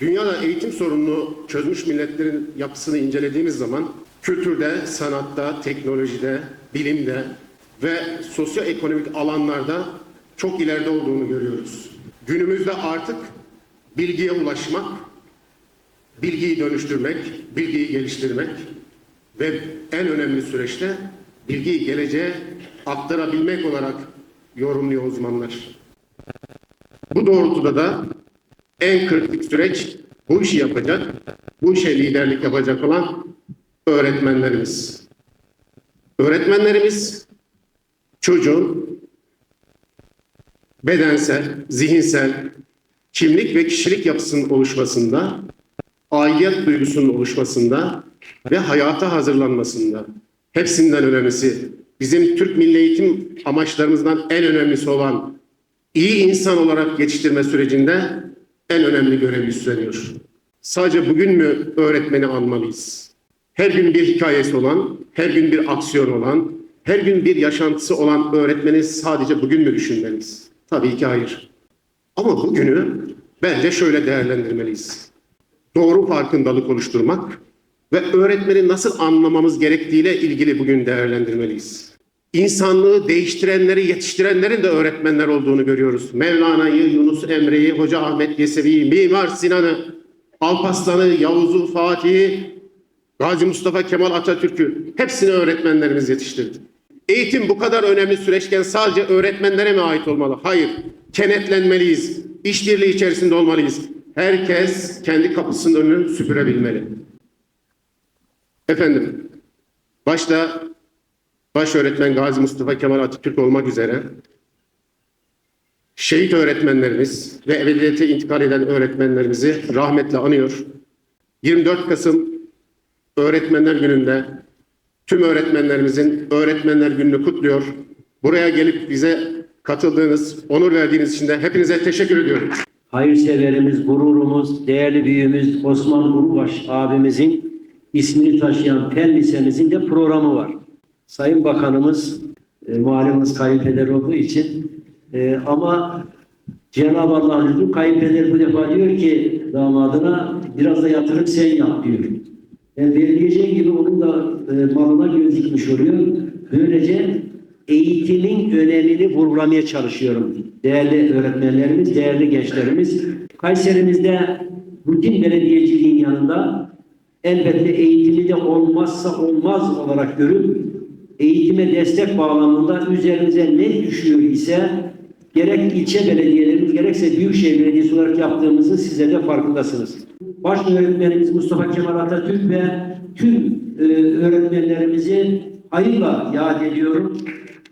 Dünyada eğitim sorununu çözmüş milletlerin yapısını incelediğimiz zaman kültürde, sanatta, teknolojide, bilimde ve sosyoekonomik alanlarda çok ileride olduğunu görüyoruz. Günümüzde artık bilgiye ulaşmak, bilgiyi dönüştürmek, bilgiyi geliştirmek ve en önemli süreçte bilgiyi geleceğe aktarabilmek olarak yorumluyor uzmanlar. Bu doğrultuda da en kritik süreç bu işi yapacak, bu işe liderlik yapacak olan öğretmenlerimiz. Öğretmenlerimiz çocuğun bedensel, zihinsel, kimlik ve kişilik yapısının oluşmasında, aidiyet duygusunun oluşmasında ve hayata hazırlanmasında hepsinden önemlisi bizim Türk Milli Eğitim amaçlarımızdan en önemlisi olan iyi insan olarak yetiştirme sürecinde en önemli görevi üstleniyor. Sadece bugün mü öğretmeni anmalıyız? Her gün bir hikayesi olan, her gün bir aksiyon olan, her gün bir yaşantısı olan öğretmeni sadece bugün mü düşünmeliyiz? Tabii ki hayır. Ama bugünü bence şöyle değerlendirmeliyiz. Doğru farkındalık oluşturmak ve öğretmeni nasıl anlamamız gerektiğiyle ilgili bugün değerlendirmeliyiz. İnsanlığı değiştirenleri, yetiştirenlerin de öğretmenler olduğunu görüyoruz. Mevlana'yı, Yunus Emre'yi, Hoca Ahmet Yesevi'yi, Mimar Sinan'ı, Alparslan'ı, Yavuz'u, Fatih'i, Gazi Mustafa Kemal Atatürk'ü hepsini öğretmenlerimiz yetiştirdi. Eğitim bu kadar önemli süreçken sadece öğretmenlere mi ait olmalı? Hayır. Kenetlenmeliyiz. İşbirliği içerisinde olmalıyız. Herkes kendi kapısının önünü süpürebilmeli. Efendim, başta baş öğretmen Gazi Mustafa Kemal Atatürk olmak üzere şehit öğretmenlerimiz ve ebediyete intikal eden öğretmenlerimizi rahmetle anıyor. 24 Kasım Öğretmenler Günü'nde tüm öğretmenlerimizin Öğretmenler Günü'nü kutluyor. Buraya gelip bize katıldığınız, onur verdiğiniz için de hepinize teşekkür ediyorum. hayırseverimiz, gururumuz, değerli büyüğümüz Osman Urubaş abimizin ismini taşıyan Fen Lisemizin de programı var. Sayın Bakanımız e, malumunuz kayınpeder olduğu için e, ama Cenab-ı Allah lütfu kayınpeder bu defa diyor ki damadına biraz da yatırım sen yap diyor. Verileceği gibi onun da e, malına göz dikmiş oluyor. Böylece eğitimin önemini vurgulamaya çalışıyorum. Değerli öğretmenlerimiz, değerli gençlerimiz. Kayserimizde rutin belediyeciliğin yanında elbette eğitimi de olmazsa olmaz olarak görüp eğitime destek bağlamında üzerinize ne düşüyor ise gerek ilçe belediyelerimiz gerekse büyükşehir belediyesi olarak yaptığımızı size de farkındasınız. Baş öğretmenimiz Mustafa Kemal Atatürk ve tüm e, öğretmenlerimizi hayırla yad ediyorum.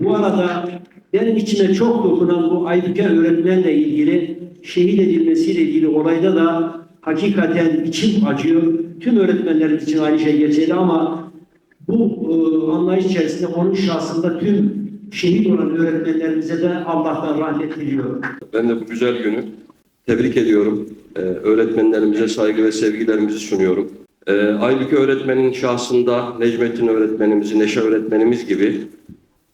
Bu arada benim içime çok dokunan bu Aybüke öğretmenle ilgili şehit edilmesiyle ilgili olayda da hakikaten içim acıyor. Tüm öğretmenlerimiz için aynı şey geçerli ama bu e, anlayış içerisinde onun şahsında tüm şehit olan öğretmenlerimize de Allah'tan rahmet diliyorum. Ben de bu güzel günü tebrik ediyorum. Ee, öğretmenlerimize saygı ve sevgilerimizi sunuyorum. Ee, Aybüke öğretmenin şahsında Necmettin öğretmenimizi, Neşe öğretmenimiz gibi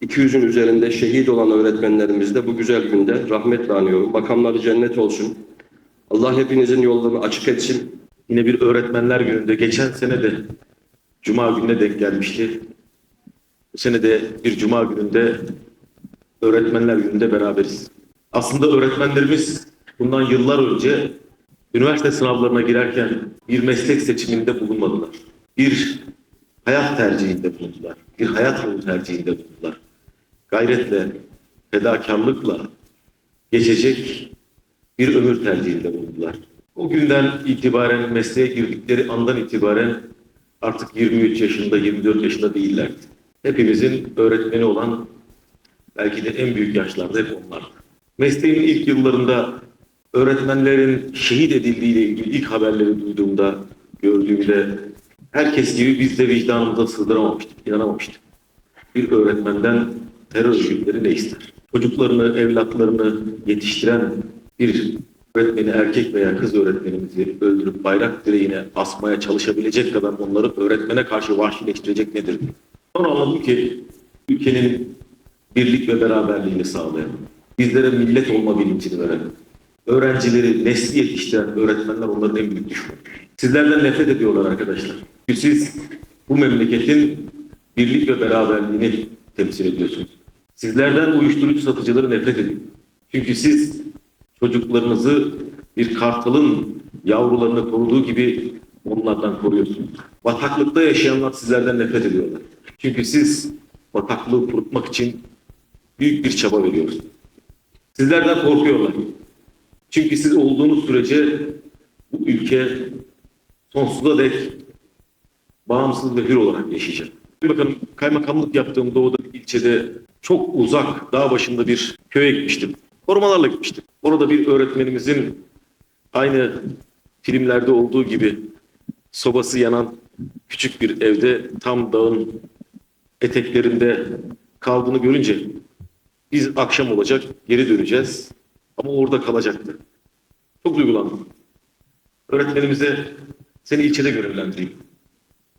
200'ün üzerinde şehit olan öğretmenlerimizi de bu güzel günde rahmetle anıyorum. Makamları cennet olsun. Allah hepinizin yollarını açık etsin. Yine bir öğretmenler gününde geçen sene de cuma gününe denk gelmişti. Bu sene de bir cuma gününde öğretmenler gününde beraberiz. Aslında öğretmenlerimiz bundan yıllar önce üniversite sınavlarına girerken bir meslek seçiminde bulunmadılar. Bir hayat tercihinde bulundular. Bir hayat yolu tercihinde bulundular. Gayretle, fedakarlıkla geçecek bir ömür tercihinde bulundular. O günden itibaren mesleğe girdikleri andan itibaren artık 23 yaşında, 24 yaşında değillerdi. Hepimizin öğretmeni olan belki de en büyük yaşlarda hep onlardı. Mesleğimin ilk yıllarında öğretmenlerin şehit edildiğiyle ilgili ilk haberleri duyduğumda, gördüğümde herkes gibi biz de vicdanımıza sığdıramamıştık, inanamamıştık. Bir öğretmenden terör örgütleri ne ister? Çocuklarını, evlatlarını yetiştiren bir öğretmeni, erkek veya kız öğretmenimizi öldürüp bayrak direğine asmaya çalışabilecek kadar onları öğretmene karşı vahşileştirecek nedir? Sonra anladım ki ülkenin birlik ve beraberliğini sağlayan, bizlere millet olma bilincini veren, öğrencileri, nesli yetiştiren öğretmenler onların en büyük düşmanı. Sizlerden nefret ediyorlar arkadaşlar. Çünkü siz bu memleketin birlik ve beraberliğini temsil ediyorsunuz. Sizlerden uyuşturucu satıcıları nefret ediyor. Çünkü siz çocuklarınızı bir kartalın yavrularını koruduğu gibi onlardan koruyorsunuz. Bataklıkta yaşayanlar sizlerden nefret ediyorlar. Çünkü siz bataklığı kurutmak için büyük bir çaba veriyorsunuz. Sizlerden korkuyorlar. Çünkü siz olduğunuz sürece bu ülke sonsuza dek bağımsız ve hür olarak yaşayacak. Bakın kaymakamlık yaptığım doğuda ilçede çok uzak dağ başında bir köye gitmiştim. Korumalarla gitmiştim. Orada bir öğretmenimizin aynı filmlerde olduğu gibi sobası yanan küçük bir evde tam dağın eteklerinde kaldığını görünce biz akşam olacak geri döneceğiz ama orada kalacaktı. Çok duygulandım. Öğretmenimize seni ilçede görevlendireyim.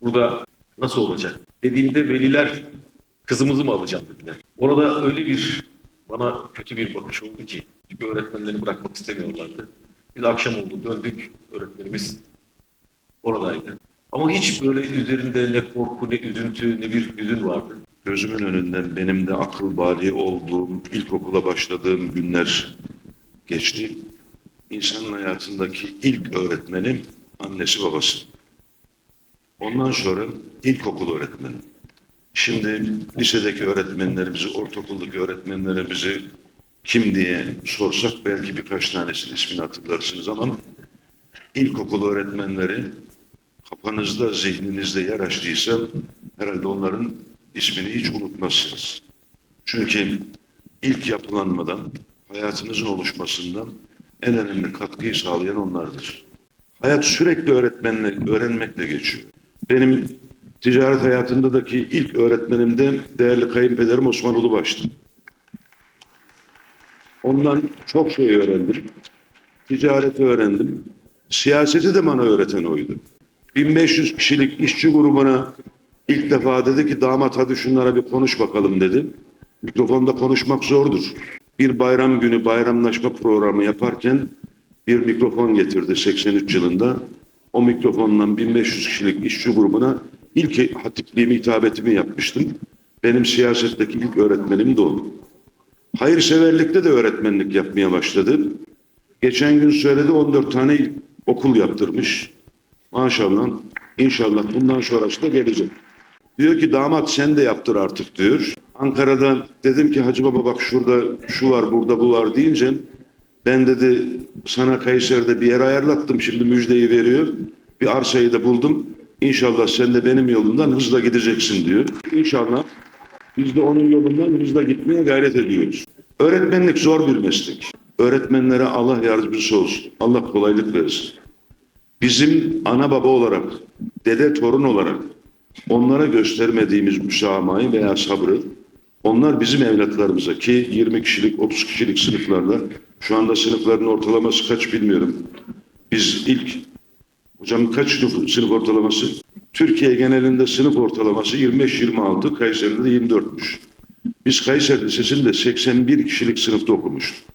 Burada nasıl olacak? Dediğimde veliler kızımızı mı alacağım dediler. Orada öyle bir bana kötü bir bakış oldu ki çünkü öğretmenlerini bırakmak istemiyorlardı. Biz akşam oldu döndük öğretmenimiz oradaydı. Ama hiç böyle üzerinde ne korku ne üzüntü ne bir hüzün vardı. Gözümün önünden benim de akıl bali olduğum, ilkokula başladığım günler geçti. İnsanın hayatındaki ilk öğretmenim annesi babası. Ondan sonra ilkokul öğretmeni. Şimdi lisedeki öğretmenlerimizi, ortaokuldaki öğretmenlerimizi kim diye sorsak belki birkaç tanesinin ismini hatırlarsınız ama ilkokul öğretmenleri kafanızda, zihninizde yer açtıysa herhalde onların ismini hiç unutmazsınız. Çünkü ilk yapılanmadan, hayatınızın oluşmasından en önemli katkıyı sağlayan onlardır. Hayat sürekli öğretmenle, öğrenmekle geçiyor. Benim ticaret hayatındaki ilk öğretmenim de değerli kayınpederim Osman Ulubaş'tı. Ondan çok şey öğrendim. Ticareti öğrendim. Siyaseti de bana öğreten oydu. 1500 kişilik işçi grubuna ilk defa dedi ki damat hadi şunlara bir konuş bakalım dedi. Mikrofonda konuşmak zordur. Bir bayram günü bayramlaşma programı yaparken bir mikrofon getirdi 83 yılında. O mikrofonla 1500 kişilik işçi grubuna ilk hatipliğimi, hitabetimi yapmıştım. Benim siyasetteki ilk öğretmenim de o. Hayırseverlikte de öğretmenlik yapmaya başladı. Geçen gün söyledi 14 tane okul yaptırmış. Maşallah. İnşallah bundan sonrası da gelecek. Diyor ki damat sen de yaptır artık diyor. Ankara'da dedim ki Hacı Baba bak şurada şu var burada bu var deyince ben dedi sana Kayseri'de bir yer ayarlattım şimdi müjdeyi veriyor. Bir arsayı da buldum. İnşallah sen de benim yolumdan hızla gideceksin diyor. İnşallah biz de onun yolundan hızla gitmeye gayret ediyoruz. Öğretmenlik zor bir meslek. Öğretmenlere Allah yardımcısı olsun. Allah kolaylık versin. Bizim ana baba olarak, dede torun olarak onlara göstermediğimiz müsamahayı veya sabrı onlar bizim evlatlarımıza ki 20 kişilik, 30 kişilik sınıflarla şu anda sınıfların ortalaması kaç bilmiyorum. Biz ilk hocam kaç sınıf, sınıf ortalaması? Türkiye genelinde sınıf ortalaması 25-26, Kayseri'de 24'müş. Biz Kayseri Lisesi'nde 81 kişilik sınıfta okumuştuk.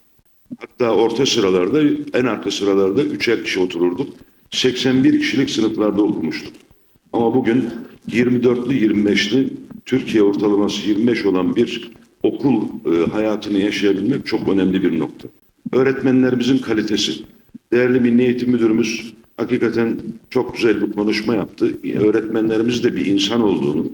Hatta orta sıralarda, en arka sıralarda üçer kişi otururduk. 81 kişilik sınıflarda okumuştuk. Ama bugün 24'lü 25'li Türkiye ortalaması 25 olan bir okul e, hayatını yaşayabilmek çok önemli bir nokta. Öğretmenlerimizin kalitesi. Değerli Milli Eğitim Müdürümüz hakikaten çok güzel bir konuşma yaptı. Öğretmenlerimiz de bir insan olduğunu,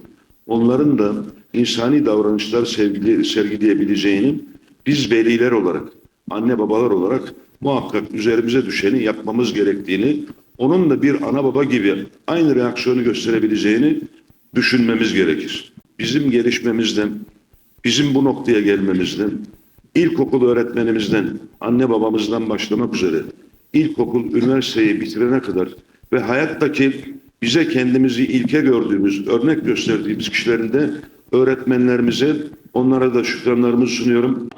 onların da insani davranışlar sevgili, sergileyebileceğini biz veliler olarak, anne babalar olarak muhakkak üzerimize düşeni yapmamız gerektiğini, onun da bir ana baba gibi aynı reaksiyonu gösterebileceğini düşünmemiz gerekir. Bizim gelişmemizden, bizim bu noktaya gelmemizden, ilkokul öğretmenimizden, anne babamızdan başlamak üzere ilkokul, üniversiteyi bitirene kadar ve hayattaki bize kendimizi ilke gördüğümüz, örnek gösterdiğimiz kişilerin de öğretmenlerimize onlara da şükranlarımı sunuyorum.